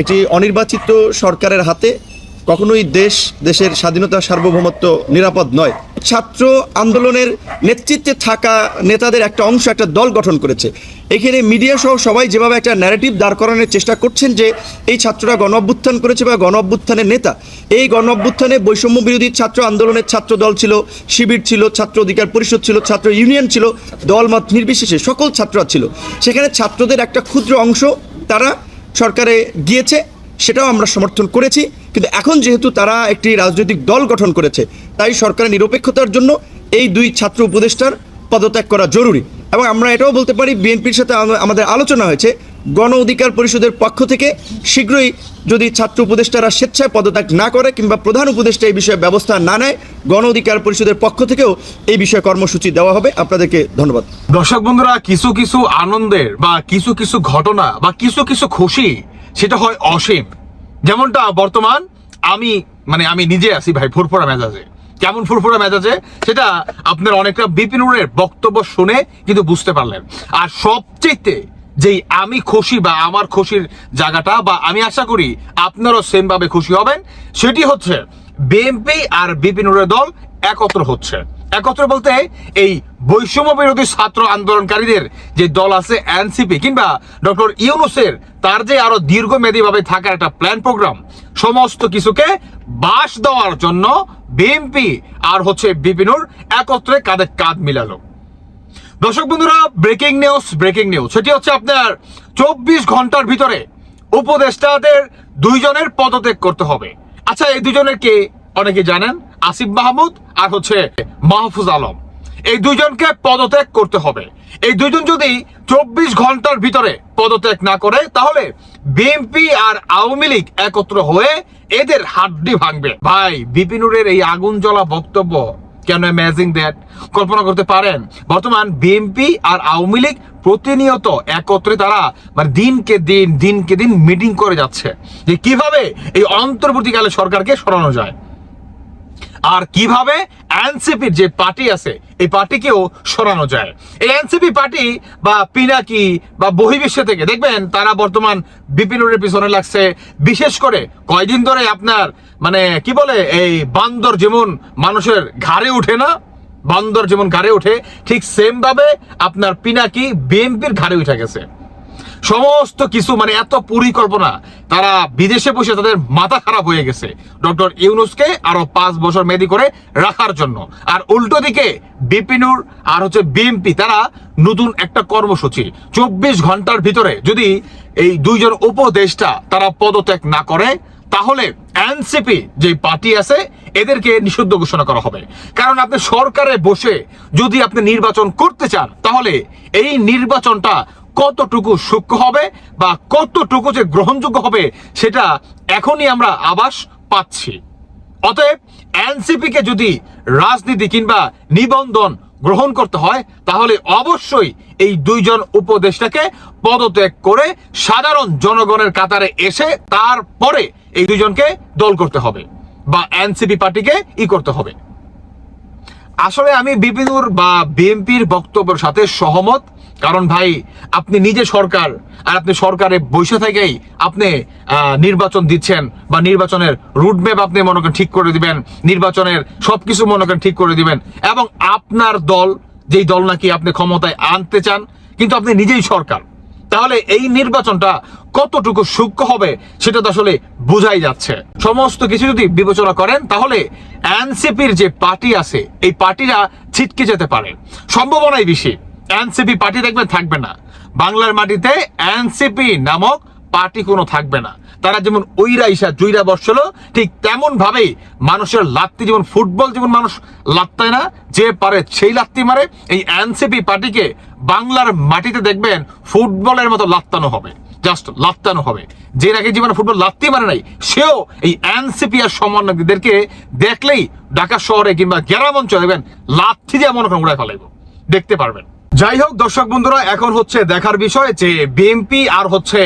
একটি অনির্বাচিত সরকারের হাতে, কখনোই দেশ, দেশের স্বাধীনতা সার্বভৌমত্ব নিরাপদ নয়। ছাত্র আন্দোলনের নেতৃত্বে থাকা নেতাদের একটা অংশ, একটা দল গঠন করেছে। এখানে মিডিয়া সহ সবাই যেভাবে একটা ন্যারেটিভ দাঁড় করানোর চেষ্টা করছেন যে, এই ছাত্ররা গণ অভ্যুত্থান করেছে বা গণ অভ্যুত্থানের নেতা, এই গণ অভ্যুত্থানে বৈষম্য বিরোধী ছাত্র আন্দোলনের ছাত্র দল ছিল, শিবির ছিল, ছাত্র অধিকার পরিষদ ছিল, ছাত্র ইউনিয়ন ছিল দল দলমত নির্বিশেষে সকল ছাত্ররা ছিল। সেখানে ছাত্রদের একটা ক্ষুদ্র অংশ, তারা সরকারে গিয়েছে, সেটাও আমরা সমর্থন করেছি। কিন্তু এখন যেহেতু তারা একটি রাজনৈতিক দল গঠন করেছে, তাই সরকারের নিরপেক্ষতার জন্য এই দুই ছাত্র উপদেষ্টার পদত্যাগ করা জরুরি। এবং আমরা এটাও বলতে পারি, বিএনপির সাথে আমাদের আলোচনা হয়েছে গণ অধিকার পরিষদের পক্ষ থেকে শীঘ্রই যদি ছাত্র উপদেষ্টারা স্বেচ্ছায় পদত্যাগ না করে কিংবা প্রধান উপদেষ্টা এই বিষয়ে ব্যবস্থা না নেয়, গণ অধিকার পরিষদের পক্ষ থেকেও এই বিষয়ে কর্মসূচি দেওয়া হবে। আপনাদেরকে ধন্যবাদ। দর্শক বন্ধুরা, কিছু কিছু আনন্দের বা কিছু কিছু ঘটনা বা কিছু কিছু খুশি, সেটা হয় অসীম। যেমনটা বর্তমান আমি মানে আমি নিজে আছি ভাই, ফুরফুরা মেজাজে। কেমন ফুরফুরা মেজাজে? সেটা আপনার অনেকটা বিপিনুরের বক্তব্য শুনে কিন্তু বুঝতে পারলেন। আর সবচেয়ে যেই আমি খুশি বা আমার খুশির জায়গাটা বা আমি আশা করি আপনারাও সেম ভাবে খুশি হবেন, সেটি হচ্ছে বিএনপি আর বিপিনুরের দল একত্র হচ্ছে। একত্র বলতে এই বৈষম্য বিরোধী ছাত্র আন্দোলনকারীদের যে দল আছে এনসিপি কিংবা ডক্টর ইউনুসের, তার যে আরও দীর্ঘমেয়াদী ভাবে থাকার একটা প্ল্যান প্রোগ্রাম সমস্ত কিছুকে বাস দেওয়ার জন্য বিএনপি আর হচ্ছে বিপিনুর একত্রে কাঁধে কাঁধ মিলালো। দর্শক বন্ধুরা ব্রেকিং নিউজ ব্রেকিং নিউজ সেটি হচ্ছে আপনার চব্বিশ ঘণ্টার ভিতরে উপদেষ্টাদের দুইজনের পদত্যাগ করতে হবে। আচ্ছা এই দুজনের কে? অনেকে জানেন, আসিফ মাহমুদ আর হচ্ছে মাহফুজ আলম। এই দুইজনকে পদত্যাগ করতে হবে। এই দুইজন যদি চব্বিশ ঘণ্টার ভিতরে পদত্যাগ না করে, তাহলে বিএনপি আর আওয়ামী লীগ একত্র হয়ে এদের হাড্ডি ভাঙবে। ভাই, বিপিনুরের এই আগুন জ্বলা বক্তব্য কেন অ্যামেজিং দ্যাট কল্পনা করতে পারেন, বর্তমান বিএনপি আর আওয়ামী লীগ প্রতিনিয়ত একত্রে তারা মানে দিনকে দিন দিনকে দিন মিটিং করে যাচ্ছে। যে কীভাবে এই অন্তর্বর্তীকালে সরকারকে সরানো যায়। আর কীভাবে এনসিপির যে পার্টি আছে, এই পার্টিকেও সরানো যায়। এই এনসিপি পার্টি বা পিনাকি বা বহির্বিশ্ব থেকে, দেখবেন তারা বর্তমান বিপিনুরের পিছনে লাগছে। বিশেষ করে কয়দিন ধরে আপনার মানে কি বলে, এই বান্দর যেমন মানুষের ঘাড়ে উঠে না, বান্দর যেমন ঘাড়ে ওঠে ঠিক সেম ভাবে আপনার পিনাকি বিএনপির ঘাড়ে উঠে গেছে। সমস্ত কিছু মানে এত পরিকল্পনা, তারা বিদেশে বসে তাদের মাথা খারাপ হয়ে গেছে ডক্টর ইউনুসকে আরও পাঁচ বছর মেদি করে রাখার জন্য। আর উল্টো দিকে বিপিনুর আর হচ্ছে বিএমপি, তারা নতুন একটা কর্মসূচি, চব্বিশ ঘণ্টার ভিতরে যদি এই দুইজন উপদেষ্টা তারা পদত্যাগ না করে, তাহলে এনসিপি যে পার্টি আছে, এদেরকে নিষিদ্ধ ঘোষণা করা হবে। কারণ আপনি সরকারে বসে যদি আপনি নির্বাচন করতে চান, তাহলে এই নির্বাচনটা কতটুকু সূক্ষ্ম হবে বা কতটুকু যে গ্রহণযোগ্য হবে, সেটা এখনই আমরা আবাস পাচ্ছি। অতএব এনসিপি কে যদি রাজনীতি কিংবা নিবন্ধন গ্রহণ করতে হয়, তাহলে অবশ্যই এই দুইজন উপদেষ্টাকে পদত্যাগ করে সাধারণ জনগণের কাতারে এসে তারপরে এই দুইজনকে দল করতে হবে বা এনসিপি পার্টিকে ই করতে হবে। আসলে আমি বিপিনুর বা বিএনপির বক্তব্যের সাথে সহমত। কারণ ভাই, আপনি নিজে সরকার আর আপনি সরকারে বসে থেকেই আপনি নির্বাচন দিচ্ছেন বা নির্বাচনের রুটম্যাপ আপনি মনে করেন ঠিক করে দিবেন, নির্বাচনের সবকিছু মনে করেন ঠিক করে দিবেন এবং আপনার দল, যেই দল নাকি আপনি ক্ষমতায় আনতে চান, কিন্তু আপনি নিজেই সরকার। তাহলে এই নির্বাচনটা কতটুকু সূক্ষ্ম হবে, সেটা তো আসলে বোঝাই যাচ্ছে। সমস্ত কিছু যদি বিবেচনা করেন, তাহলে এনসিপির যে পার্টি আছে, এই পার্টিরা ছিটকে যেতে পারে। সম্ভাবনাই বেশি। এনসিপি পার্টি দেখবেন থাকবে না। বাংলার মাটিতে এনসিপি নামক পার্টি কোনো থাকবে না। তারা যেমন ওইরা ইসা জুইরা বসছিল ঠিক তেমন ভাবেই মানুষের লাত্তি যেমন ফুটবল যেমন মানুষ লাত্তায় না, যে পারে সেই লাত্তি মারে। এই এনসিপি পার্টিকে বাংলার মাটিতে দেখবেন ফুটবলের মতো লাত্তানো হবে, জাস্ট লাত্তানো হবে। যে নাকি জীবনে ফুটবল লাত্তি মারে নাই, সেও এই এনসিপি আর সমন্বয়কদেরকে দেখলেই ঢাকা শহরে কিংবা গ্রাম অঞ্চলে দেখবেন লাথি দিয়ে মনে করেন উড়ায় ফেলাইব। দেখতে পারবেন। যাই হোক দর্শক বন্ধুরা এখন হচ্ছে দেখার বিষয় যে বিএনপি আর হচ্ছে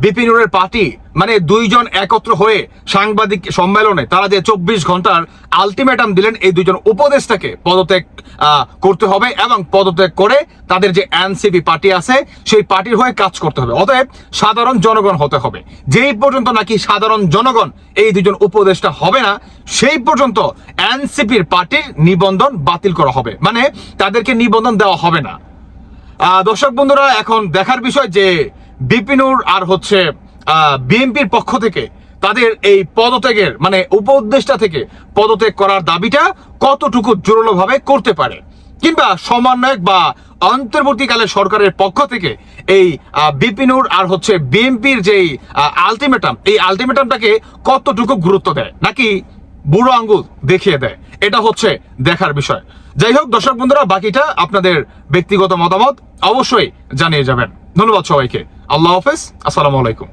বিপিনুরের পার্টি মানে দুইজন একত্র হয়ে সাংবাদিক সম্মেলনে তারা যে চব্বিশ ঘণ্টার আলটিমেটাম দিলেন, এই দুইজন উপদেষ্টাকে পদত্যাগ করতে হবে এবং পদত্যাগ করে তাদের যে এনসিপি পার্টি আছে, সেই পার্টির হয়ে কাজ করতে হবে। অতএব সাধারণ জনগণ হতে হবে। যেই পর্যন্ত নাকি সাধারণ জনগণ এই দুজন উপদেষ্টা হবে না, সেই পর্যন্ত এনসিপির পার্টির নিবন্ধন বাতিল করা হবে। মানে তাদেরকে নিবন্ধন দেওয়া হবে না। দর্শক বন্ধুরা, এখন দেখার বিষয় যে বিপিনুর আর হচ্ছে বিএনপির পক্ষ থেকে তাদের এই পদত্যাগের মানে উপদেষ্টা থেকে পদত্যাগ করার দাবিটা কতটুকু জোরালোভাবে করতে পারে? কিংবা সমন্বয়ক বা অন্তর্বর্তীকালে সরকারের পক্ষ থেকে এই বিপিনুর আর হচ্ছে বিএনপির যেই আলটিমেটাম এই আলটিমেটামটাকে কতটুকু গুরুত্ব দেয়? নাকি বুড়ো আঙ্গুল দেখিয়ে দেয়? এটা হচ্ছে দেখার বিষয়। যাই হোক, দর্শক বন্ধুরা, বাকিটা আপনাদের ব্যক্তিগত মতামত অবশ্যই জানিয়ে যাবেন। ধন্যবাদ সবাইকে। আল্লাহ হাফেজ। আসসালামু আলাইকুম।